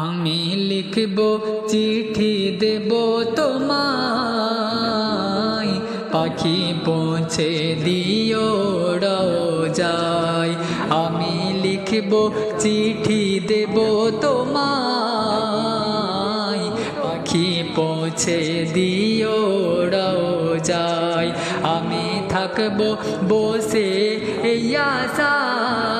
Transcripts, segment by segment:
আমি লিখব, চিঠি দেব তোমায়। পাখি পৌঁছে দিও যায় আমি লিখব, চিঠি দেব তোমায়। পাখি পৌঁছে দিও যায় আমি থাকব বসে এই আশায়।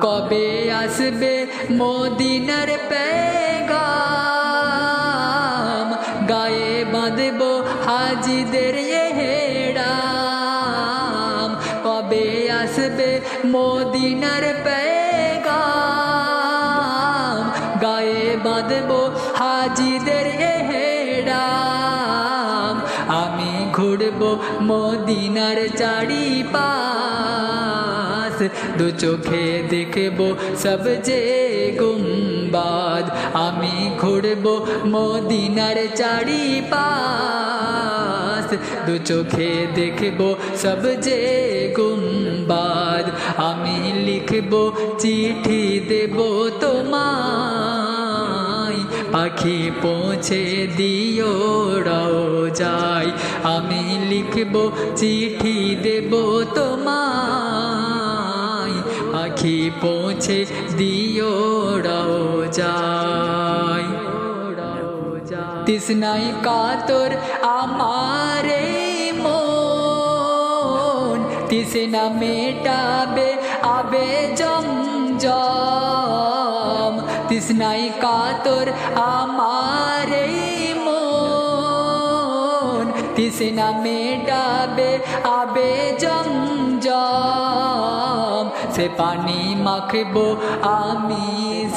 কবে আসবে মদিনার পেগাম? গায়ে বাঁধব হাজিদের হেড়াম কবে আসবে মদিনার ঘুরব মদিনার চারি পাশ দু চোখে দেখব সব যে গুম্বাদ। আমি ঘুরব মদিনার চারি পাশ দু চোখে দেখব সব যে গুম্বাদ। আমি লিখব চিঠি দেব তোমায় পাখি পৌঁছে দিও যায় আমি লিখব, চিঠি দেব তোমায়। পাখি পৌঁছে দিও যায় তৃষ্ণাই কাতর আমারে তৃষ্ণা মেটাবে আবে জম জম তৃষ্ণাই কাতর আমারে মন। তৃষ্ণা মেটাবে আবে জম জম সে পানি মাখবো আমি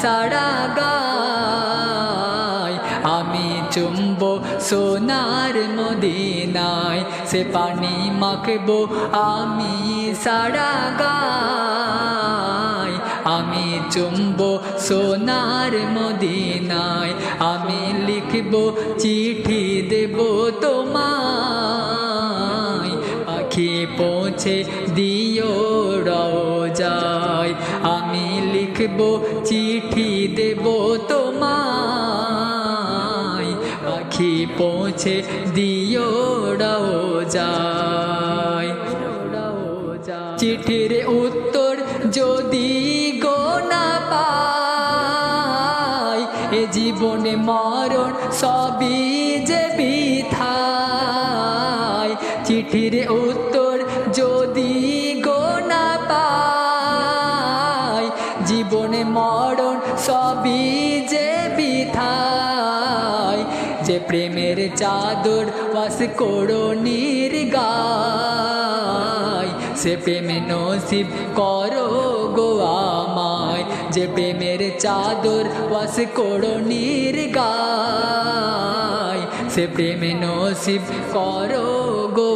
সারা গায়। আমি চুম্ব সোনার মদিনায়। সে পানি মাখবো আমি সারা গায়। চুম্ব সোনার মদিনায় আমি লিখব চিঠি দেব তোমায়। পাখি পৌঁছে দিও যায় আমি লিখব চিঠি দেব তোমায়। পাখি পৌঁছে দিও যায় এ জীবনে মরণ সবই যে বিথায় চিঠির উত্তর যদি গো না পাই, জীবনে মরণ সবই যে বিথায় যে প্রেমের চাদর বাস করো নির্গায়, সে প্রেমে নসিব করো গো আমায় যে প্রেমের চাদর বাস করো নির্গায়, সে প্রেমে নসিব করো গো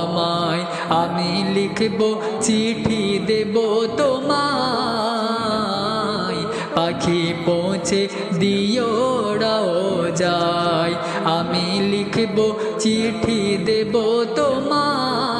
আমায় আমি লিখব, চিঠি দেব তোমায়, পাখি পৌঁছে দিও যায়। আমি লিখব, চিঠি দেব তোমায়।